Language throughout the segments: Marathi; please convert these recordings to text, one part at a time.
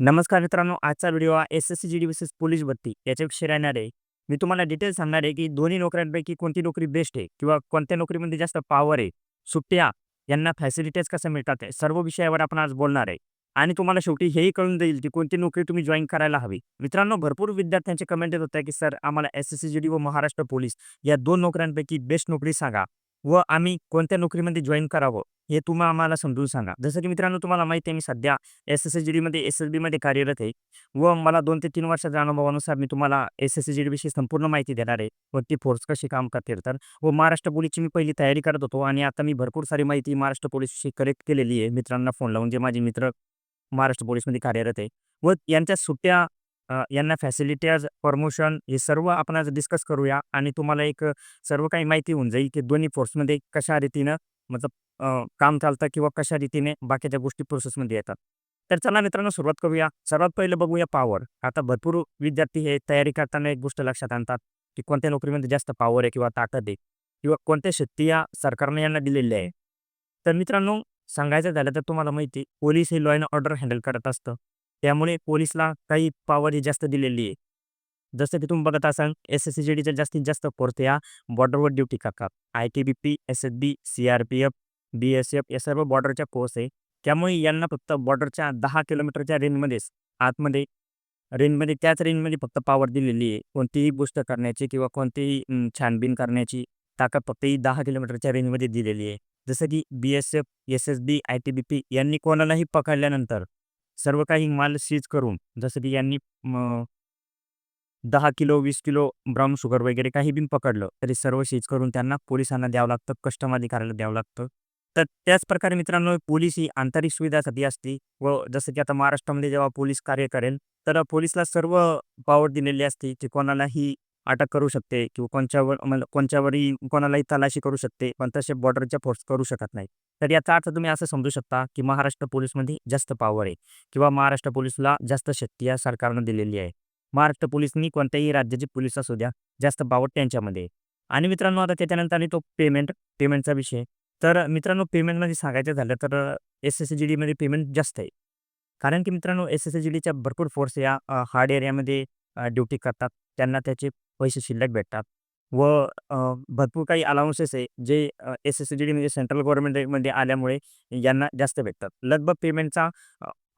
नमस्कार मित्रांनो आजचा व्हिडिओ हा S S C G D versus police भरती याच्याविषयी राहणार आहे. मी तुम्हाला डिटेल्स सांगणार आहे की दोन्ही नोकऱ्यांपैकी कोणती नोकरी बेस्ट आहे किंवा कोणत्या नोकरीमध्ये जास्त पॉवर आहे सुट्ट्या यांना फॅसिलिटीज कसं मिळतात आहे सर्व विषयावर आपण आज बोलणार आहे. आणि तुम्हाला शेवटी हेही कळून जाईल की कोणती नोकरी तुम्ही जॉईन करायला हवी. मित्रांनो भरपूर विद्यार्थ्यांचे कमेंट येत होत्या की सर आम्हाला S S C G D व महाराष्ट्र पोलीस या दोन नोकऱ्यांपैकी बेस्ट नोकरी सांगा. व आम्ही कोणत्या नोकरीमध्ये जॉईन करावं हे तुम्ही आम्हाला समजून सांगा. जसं की मित्रांनो तुम्हाला माहिती आहे मी सध्या एस एस जी डीमध्ये एस एस बीमध्ये कार्यरत आहे. व मला दोन ते तीन वर्षाच्या अनुभवानुसार मी तुम्हाला एस एस जी डीविषयी संपूर्ण माहिती देणार आहे. व ती फोर्स कशी काम करते तर व महाराष्ट्र पोलीसची मी पहिली तयारी करत होतो आणि आता मी भरपूर सारी माहिती महाराष्ट्र पोलीसविषयी कलेक्ट केलेली आहे. मित्रांना फोन लावून जे माझे मित्र महाराष्ट्र पोलीसमध्ये कार्यरत आहे. व यांच्या सुट्ट्या यांना फॅसिलिटीज प्रमोशन हे सर्व आपण आज डिस्कस करूया आणि तुम्हाला एक सर्व काही माहिती होऊन जाईल की दोन्ही फोर्समध्ये कशा रीतीनं मतलब काम चालतं किंवा कशा रीतीने बाकीच्या गोष्टी प्रोसेसमध्ये येतात. तर चला मित्रांनो सुरुवात करूया. सर्वात पहिलं बघूया पॉवर आता भरपूर विद्यार्थी हे तयारी करताना एक गोष्ट लक्षात आणतात की कोणत्या नोकरीमध्ये जास्त पॉवर आहे किंवा ताकद आहे किंवा कोणत्या शक्ती या सरकारने यांना दिलेल्या आहे. तर मित्रांनो सांगायचं झालं तर तुम्हाला माहिती आहे, पोलीस हे लॉ अँड ऑर्डर हँडल करत असतं. त्यामुळे पोलीसला काही पॉवर ही जास्त दिलेली आहे. जसं की तुम्ही बघत असाल एस एस सी जी डीच्या जास्तीत जास्त फोर्स या बॉर्डरवर ड्युटी करतात. I T B P S S B C R P F B S F या सर्व बॉर्डरच्या फोर्स आहे. त्यामुळे यांना फक्त बॉर्डरच्या दहा किलोमीटरच्या रेंजमध्येच आतमध्ये रेंजमध्ये त्याच रेंजमध्ये फक्त पॉवर दिलेली आहे. कोणतीही गोष्ट करण्याची किंवा कोणतीही छानबीन करण्याची ताकद फक्त ही दहा किलोमीटरच्या रेंजमध्ये दिलेली आहे. जसं की B S F S S B I T B P यांनी कोणालाही पकडल्यानंतर सर्व काही माल सीज करून जसं की यांनी दहा किलो वीस किलो ब्राऊन शुगर वगैरे काही बी पकडलं तरी सर्व सीज करून त्यांना पोलिसांना द्यावं लागतं कस्टम अधिकाऱ्याला द्यावं लागतं. तर त्याच प्रकारे मित्रांनो पोलीस ही आंतरिक सुविधासाठी असते व जसं की आता महाराष्ट्रामध्ये जेव्हा पोलीस कार्य करेल तर पोलीसला सर्व पॉवर दिलेली असते की कोणालाही अटक करू शकते किंवा कोणच्यावर म्हणजे कोणच्यावरही कोणालाही तलाशी करू शकते पण तसे बॉर्डरच्या फोर्स करू शकत नाही तर याचा अर्थ तुम्ही असं समजू शकता की महाराष्ट्र पोलीसमध्ये जास्त पॉवर आहे किंवा महाराष्ट्र पोलीसला जास्त शक्ती या सरकारनं दिलेली आहे. महाराष्ट्र पोलीसनी कोणत्याही राज्याचे पोलीस असू द्या जास्त पॉवर त्यांच्यामध्ये आणि मित्रांनो आता त्याच्यानंतर आणि तो पेमेंट पेमेंटचा विषय. तर मित्रांनो पेमेंटमध्ये सांगायचं झालं तर एस एस जी डीमध्ये पेमेंट जास्त आहे. कारण की मित्रांनो एस एस जी डीच्या भरपूर फोर्स या हार्ड एरियामध्ये ड्युटी करतात. त्यांना त्याचे पैसे शिल्लक भेटतात. व अ, भरपूर काही अलाउन्सेस आहे जे एस एस जी डी म्हणजे सेंट्रल गव्हर्नमेंटमध्ये आल्यामुळे यांना जास्त भेटतात. लगभग पेमेंटचा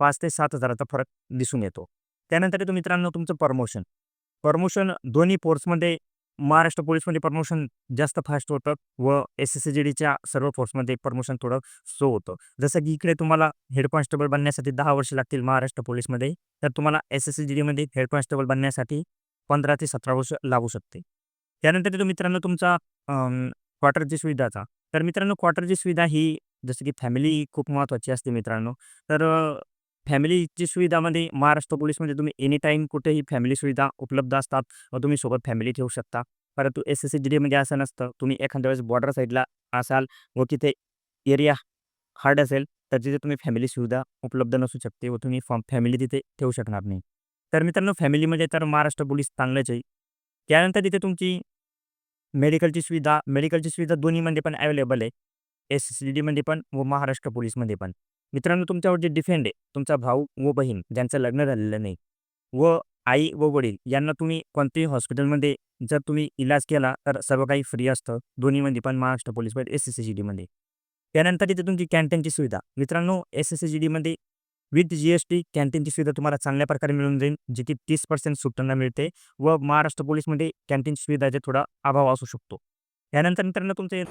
पाच ते सात हजाराचा फरक दिसून येतो. त्यानंतर येतो मित्रांनो तुमचं प्रमोशन प्रमोशन दोन्ही फोर्समध्ये महाराष्ट्र पोलीसमध्ये प्रमोशन जास्त फास्ट होतं व एस एस जी डीच्या सर्व फोर्समध्ये प्रमोशन थोडं स्लो होतं. जसं की इकडे तुम्हाला हेड कॉन्स्टेबल बनण्यासाठी दहा वर्ष लागतील महाराष्ट्र पोलीसमध्ये तर तुम्हाला एस एस जी डीमध्ये हेड कॉन्स्टेबल बनण्यासाठी पंधरा ते सतरा वर्ष लागू शकते. त्यानंतर येतो मित्रांनो तुमचा क्वार्टरची सुविधाचा. तर मित्रांनो क्वार्टरची सुविधा ही जसं की फॅमिली खूप महत्त्वाची असते मित्रांनो. तर फॅमिलीची सुविधामध्ये महाराष्ट्र पोलीसमध्ये तुम्ही एनी टाईम कुठेही फॅमिली सुविधा उपलब्ध असतात व तुम्ही सोबत फॅमिली ठेवू शकता. परंतु एस एस सी जी डीमध्ये असं नसतं. तुम्ही एखाद्या वेळेस बॉर्डर साईडला असाल व तिथे एरिया हार्ड असेल तर तिथे तुम्ही फॅमिली सुविधा उपलब्ध नसू शकते व तुम्ही फॉर्म फॅमिली तिथे ठेवू शकणार नाही. तर मित्रांनो फॅमिलीमध्ये तर महाराष्ट्र पोलीस चांगलंच आहे. त्यानंतर तिथे तुमची मेडिकलची सुविधा मेडिकलची सुविधा दोन्हीमध्ये पण अवेलेबल आहे. एस एस सी डीमध्ये पण व महाराष्ट्र पोलीसमध्ये पण. मित्रांनो तुमच्यावर जे डिफेंड आहे तुमचा भाऊ व बहीण ज्यांचं लग्न झालेलं नाही व आई व वडील यांना तुम्ही कोणत्याही हॉस्पिटलमध्ये जर तुम्ही इलाज केला तर सर्व काही फ्री असतं. दोन्हीमध्ये पण महाराष्ट्र पोलीसमध्ये एस एस सी जी डीमध्ये त्यानंतर तिथे तुमची कॅन्टीनची सुविधा. मित्रांनो एस एस सी जी डीमध्ये विथ जी एस टी कॅन्टीनची सुविधा तुम्हाला चांगल्या प्रकारे मिळून जाईल जिथे की तीस पर्सेंट सुट्टांना मिळते व महाराष्ट्र पोलीसमध्ये कॅन्टीन सुविधाचा थोडा अभाव असू शकतो. यानंतर मित्रांनो तुमचे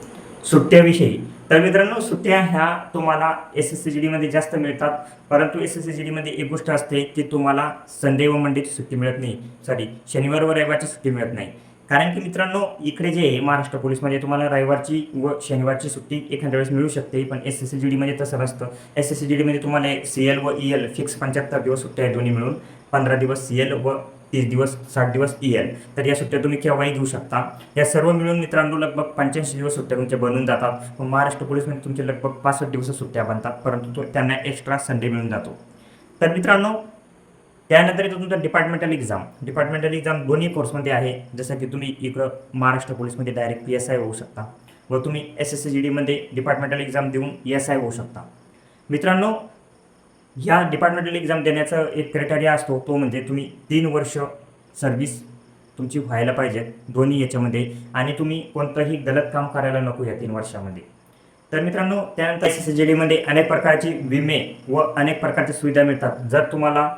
सुट्ट्याविषयी. तर मित्रांनो सुट्ट्या ह्या तुम्हाला एस एस सी जी डीमध्ये जास्त मिळतात परंतु एस एस सी जी डीमध्ये एक गोष्ट असते की तुम्हाला संडे व मंडेची सुट्टी मिळत नाही. सॉरी शनिवार व रविवारची सुट्टी मिळत नाही. कारण की मित्रांनो इकडे जे आहे महाराष्ट्र पोलीसमध्ये तुम्हाला रविवारची व शनिवारची सुट्टी एखाद्या वेळेस मिळू शकते पण एस एस सी जी डीमध्ये तसं नसतं. एस एस सी जी डीमध्ये तुम्हाला सी एल व ई एल फिक्स पंच्याहत्तर दिवस सुट्ट्या आहे दोन्ही मिळून. पंधरा दिवस सी एल व तीस दिवस साठ दिवस ई एल तर या सुट्ट्या तुम्ही केव्हाही घेऊ शकता. या सर्व मिळून मित्रांनो लगभग पंच्याऐंशी दिवस सुट्ट्या तुमच्या बनून जातात. महाराष्ट्र पोलीसमध्ये तुमचे लगभग पासष्ट दिवस सुट्ट्या बनतात परंतु तो त्यांना एक्स्ट्रा संडे मिळून जातो. तर मित्रांनो त्यानंतर येतो तुमचा डिपार्टमेंटल एक्झाम डिपार्टमेंटल एक्झाम दोन्ही कोर्समध्ये आहे. जसं की तुम्ही इकडं महाराष्ट्र पोलीसमध्ये डायरेक्ट पी एस आय होऊ शकता. व तुम्ही एस एस सी जी डीमध्ये डिपार्टमेंटल एक्झाम देऊन एस आय होऊ शकता. मित्रांनो ह्या डिपार्टमेंटल एक्झाम देण्याचा एक क्रायटेरिया असतो तो म्हणजे तुम्ही तीन वर्ष सर्व्हिस तुमची व्हायला पाहिजे दोन्ही याच्यामध्ये. आणि तुम्ही कोणतंही गलत काम करायला नको या तीन वर्षामध्ये. तर मित्रांनो त्यानंतर एस एस जी डीमध्ये अनेक प्रकारची विमे व अनेक प्रकारच्या सुविधा मिळतात. जर तुम्हाला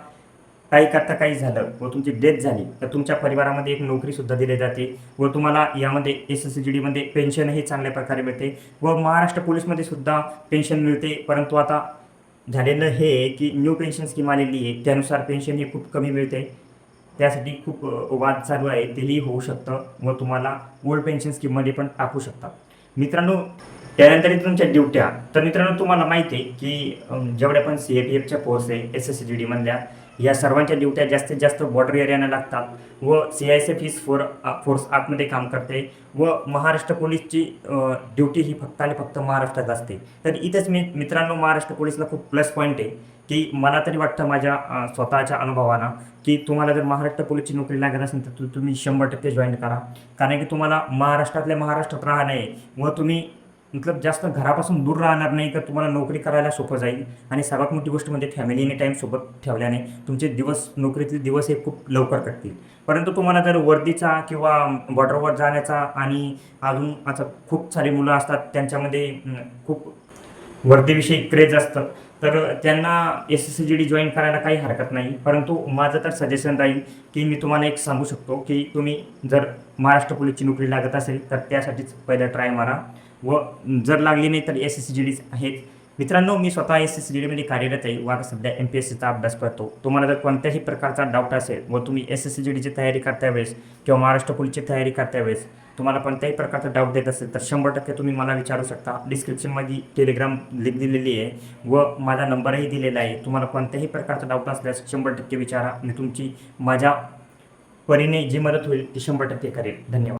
काही करता काही झालं व तुमची डेथ झाली तर तुमच्या परिवारामध्ये एक नोकरीसुद्धा दिली जाते व तुम्हाला यामध्ये एस एस जी डीमध्ये पेन्शनही चांगल्या प्रकारे मिळते व महाराष्ट्र पोलीसमध्ये सुद्धा पेन्शन मिळते. परंतु आता झालेलं हे आहे की न्यू पेन्शन स्कीम आलेली आहे त्यानुसार पेन्शन ही खूप कमी मिळते. त्यासाठी खूप वाद चालू आहे तेही होऊ शकतं व तुम्हाला ओल्ड पेन्शन स्कीममध्ये पण टाकू शकतात. मित्रांनो त्यानंतर तुमच्या ड्युट्या. तर मित्रांनो तुम्हाला माहिती आहे की जेवढ्या पण सी ए पी एफच्या पोस्ट आहे एस एस सी जी डीमधल्या या सर्वांच्या ड्युट्या जास्तीत जास्त बॉर्डर एरियाना लागतात व सी आय एस एफ ही फोर फोर्स आतमध्ये काम करते व महाराष्ट्र पोलीसची ड्युटी ही फक्त आणि फक्त महाराष्ट्रात असते. तर इथंच मी मित्रांनो महाराष्ट्र पोलीसला खूप प्लस पॉईंट आहे की मला तरी वाटतं माझ्या स्वतःच्या अनुभवानं की तुम्हाला जर महाराष्ट्र पोलीसची नोकरी लागत असेल तर तुम्ही शंभर टक्के जॉईन करा. कारण की तुम्हाला महाराष्ट्रातल्या महाराष्ट्रात राहणं आहे व तुम्ही मतलब जास्त घरापासून दूर राहणार नाही तर तुम्हाला नोकरी करायला सोपं जाईल. आणि सर्वात मोठी गोष्ट म्हणजे फॅमिलीने टाईम सोबत ठेवल्याने तुमचे दिवस नोकरीतले दिवस हे खूप लवकर कटतील. परंतु तुम्हाला जर वर्दीचा किंवा बॉर्डरवर जाण्याचा आणि अजून आता खूप सारी मुलं असतात त्यांच्यामध्ये खूप वर्दीविषयी क्रेज असतं तर त्यांना S S C G D join करायला काही हरकत नाही. परंतु माझं तर सजेशन राहील की मी तुम्हाला एक सांगू शकतो की तुम्ही जर महाराष्ट्र पोलीसची नोकरी लागत असेल तर त्यासाठीच पहिलं ट्राय मारा. व जर लागली नाही तर S S C G D आहेत. मित्रांनो मी स्वतः एस एस सी जी डीमध्ये कार्यरत आहे. व आता सध्या एम पी एस सीचा अभ्यास करतो. तुम्हाला जर कोणत्याही प्रकारचा डाऊट असेल व तुम्ही एस एस सी जी डीची तयारी करता वेळेस किंवा महाराष्ट्र पोलीसची तयारी करता वेळेस तुम्हाला कोणत्याही प्रकारचा डाऊट देत असेल तर शंभर टक्के तुम्ही मला विचारू शकता. डिस्क्रिप्शनमध्ये टेलिग्राम लिंक दिलेली आहे व माझा नंबरही दिलेला आहे. तुम्हाला कोणत्याही प्रकारचा डाऊट असल्यास शंभर टक्के विचारा. मी तुमची माझ्या परीने जी मदत होईल ती शंभर टक्के करेल. धन्यवाद.